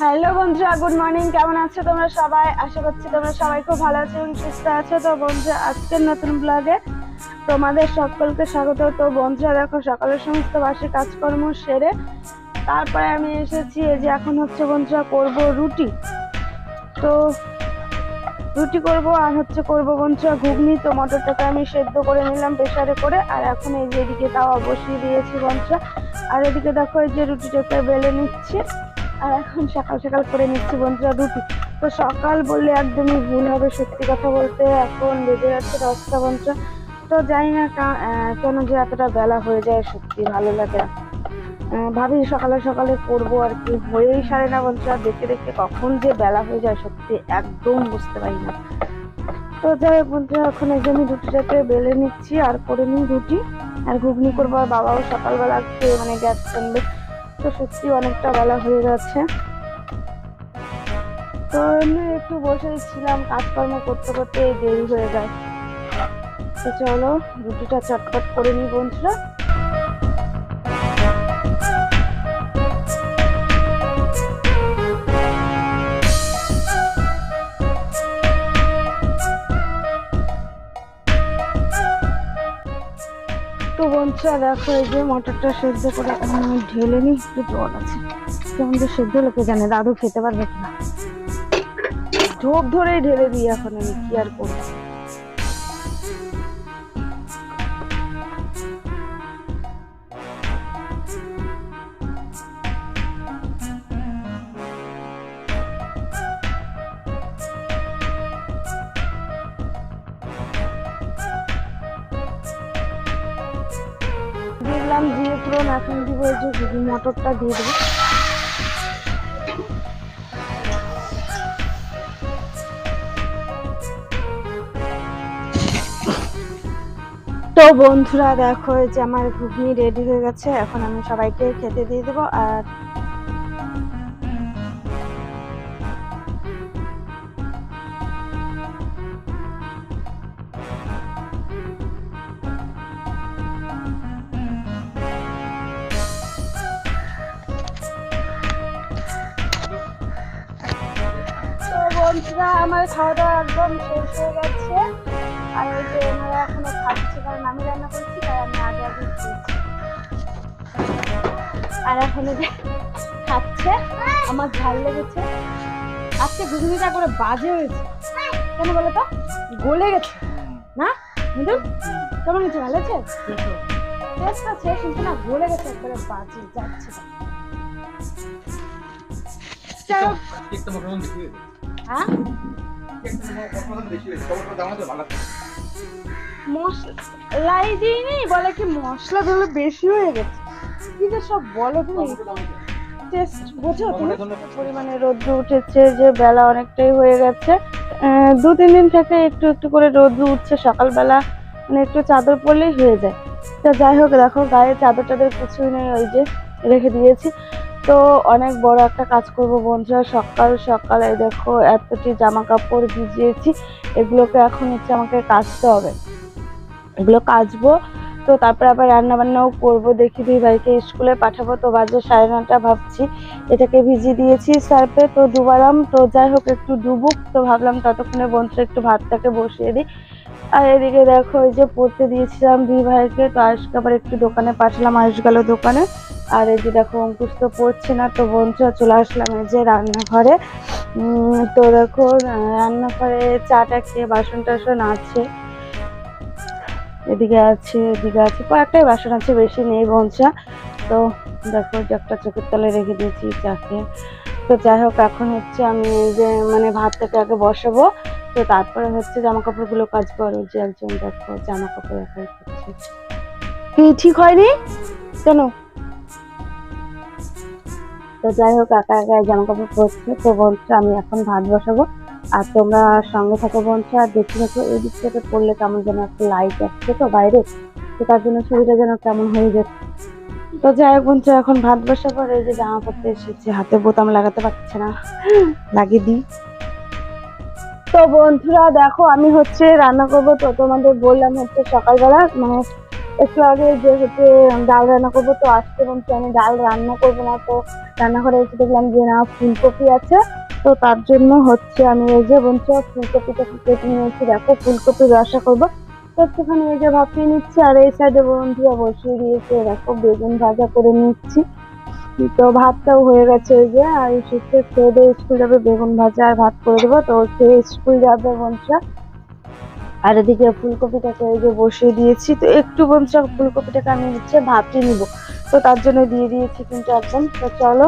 Hello বন্ধুরা, good morning. কেমন আছো তোমরা সবাই? আশা করছি তোমরা সবাই খুব ভালো আছো এবং সুস্থ আছো। তো বন্ধুরা, আজকের নতুন ব্লগে তোমাদের সকলকে স্বাগত। তো বন্ধুরা, দেখো, সকালের সমস্ত বাসি কাজকর্ম সেরে তারপরে আমি এসেছি। এই যে এখন হচ্ছে বন্ধুরা, করব রুটি। তো রুটি করব আর হচ্ছে করব বন্ধুরা ঘুগনি। তো মটরটাকে আমি সেদ্ধ করে নিলাম প্রেসারে করে। আর এখন এই যে এদিকে তাওয়া বসিয়ে দিয়েছি বন্ধুরা। আর এদিকে দেখো যে রুটিটাকে বেলে নিচ্ছে। আর এখন সকাল সকাল করে নিচ্ছি বন্ধুরা রুটি। তো সকাল বললে একদমই ভুল হবে সত্যি কথা বলতে। এখন বেজে যাচ্ছে দশটা বন্ধুরা। তো জানি না কেন যে এতটা বেলা হয়ে যায় সত্যি ভালো লাগে না। ভাবি সকালে সকালে করব আর কি। হয়েই সারে না বন্ধুরা দেখতে দেখতে কখন যে বেলা হয়ে যায় সত্যি একদম বুঝতে পারি না। তো যাই হোক বন্ধুরা, এখন আমি রুটিটাকে বেলে নিচ্ছি আর করে নিই রুটি। আর ঘুগনি করব বাবাও সকালবেলা খেয়ে মানে গেছেন তো সত্যি অনেকটা বেলা হয়ে গেছে। তো আমি একটু বসে ছিলাম, কাজকর্ম করতে করতে দেরি হয়ে যায়। তো চলো, রুটিটা চটপট করে নিই বন্ধুরা। তো বন্ধুরা দেখো এই যে মটরটা সেদ্ধ করে এখন আমি ঢেলে নিই, একটু জল আছে। কেমন যে সেদ্ধ লোকে জানে, দাদু খেতে পারবে কিনা? ঢোক ধরেই ঢেলে দিই এখন আমি, কি আর করব? দিলাম দিয়ে পুরো এখন দিব যে মটরটা দিয়ে দেবো। তো বন্ধুরা, দেখো যে আমার ঘুগনি রেডি হয়ে গেছে। এখন আমি সবাইকে খেতে দিয়ে দেবো। আর বন্ধুরা, আমার খাওয়া দাওয়া একদম হয়ে গেছে আর ওই যে ওনারা এখনও খাচ্ছে, কারণ আমি রান্না করছি, তাই আমি আগে আগে আর এখন যে খাচ্ছে, আমার ঝাল লেগেছে। আজকে ঘুগনিটা করে বাজে হয়েছে। কেন বলো তো? গলে গেছে। না? মৃদুল কেমন হয়েছে? ভালো আছে টেস্ট আছে, কিন্তু না, গলে গেছে, একবারে বাজে, যাচ্ছে না। হ্যাঁ। মশলাই দিইনি, বলে কি মশলা ধরলে বেশি হয়ে গেছে কি যে সব বলো তুমি। টেস্ট বোঝো তুমি। পরিমাণে রোদ্র উঠেছে যে বেলা অনেকটাই হয়ে গেছে দু, তিন দিন থেকে একটু একটু করে রোদ্র উঠছে, সকালবেলা মানে একটু চাদর পরলেই হয়ে যায় তা যাই হোক, দেখো গায়ে চাদর টাদর কিছুই নেই, ওই যে রেখে দিয়েছি তো অনেক বড় একটা কাজ করব বন্ধুরা। সকাল সকাল এই দেখো, এতটি জামা কাপড় ভিজিয়েছি। এগুলোকে এখন হচ্ছে আমাকে কাচতে হবে। এগুলো কাচবো, তো তারপরে আবার রান্না বান্নাও করব। দেখি দুই ভাইকে স্কুলে পাঠাবো, তো বাজে সাড়ে নটা ভাবছি। এটাকে ভিজিয়ে দিয়েছি সার্ফে তো ডুবালাম তো যাই হোক একটু ডুবুক, তো ভাবলাম ততক্ষণে বন্ধুরা একটু ভাতটাকে বসিয়ে দিই। আর এদিকে দেখো, এই যে পড়তে দিয়েছিলাম দুই ভাইকে, তো আজকে আবার একটু দোকানে পাঠালাম আয়ুষ দোকানে। আর এই যে দেখো অঙ্কুশ তো পড়ছে না তো বন্ধুরা চলে আসলাম এই যে রান্নাঘরে। তো দেখো রান্নাঘরে চাটা খেয়ে বাসন টাসন আছে। এদিকে আছে এদিকে আছে কয়েকটাই বাসন আছে বেশি নেই বঞ্চা তো দেখো যে একটা চোখের তলে রেখে দিয়েছি চাকে। তো যাই হোক এখন হচ্ছে আমি যে মানে ভাতটাকে আগে বসাবো। তো তারপরে হচ্ছে জামা কাপড়গুলো কাজ করো যে একজন দেখো জামা কাপড় একাই করছে। কি ঠিক হয়নি? কেন? তো যাই হোক, একা একা জামা কাপড় পরছে। তো বলছে আমি এখন ভাত বসাবো। আর তোমরা সঙ্গে থাকো বলছে আর দেখি দেখো এই দিক থেকে পড়লে কেমন যেন একটা লাইট আসছে তো বাইরে। তো তার জন্য ছবিটা যেন কেমন হয়ে যাচ্ছে তো যাই হোক বলছে এখন ভাত আর এই যে জামা পড়তে এসেছে, হাতে বোতাম লাগাতে পারছে না। লাগিয়ে দিই। তো বন্ধুরা, দেখো, আমি হচ্ছে রান্না করব। তো তোমাদের বললাম হচ্ছে সকালবেলা মানে একটু আগে যে হচ্ছে ডাল রান্না করব, তো আজকে বলছি আমি ডাল রান্না করব না, তো রান্নাঘরে এসে দেখলাম যে না, ফুলকপি আছে। তো তার জন্য হচ্ছে আমি এই যে বলছি ফুলকপিটা কেটে নিয়েছি। দেখো ফুলকপি রসা করব। তো একটুখানি এই যে ভাপিয়ে নিচ্ছি, আর এই সাইডে বন্ধুরা বসিয়ে দিয়েছে, দেখো, বেগুন ভাজা করে নিচ্ছি। তো ভাতটাও হয়ে গেছে এই যে, আর শিখতে খেয়ে দিয়ে স্কুল যাবে, বেগুন ভাজা আর ভাত করে দেবো। তো সে স্কুল যাবে বন্ধুরা। আর এদিকে ফুলকপিটাকে এই যে বসিয়ে দিয়েছি, তো একটু বন্ধুরা ফুলকপিটাকে আমি হচ্ছে ভাবটি নিব। তো তার জন্য দিয়ে দিয়েছি কিন্তু একদম, তো চলো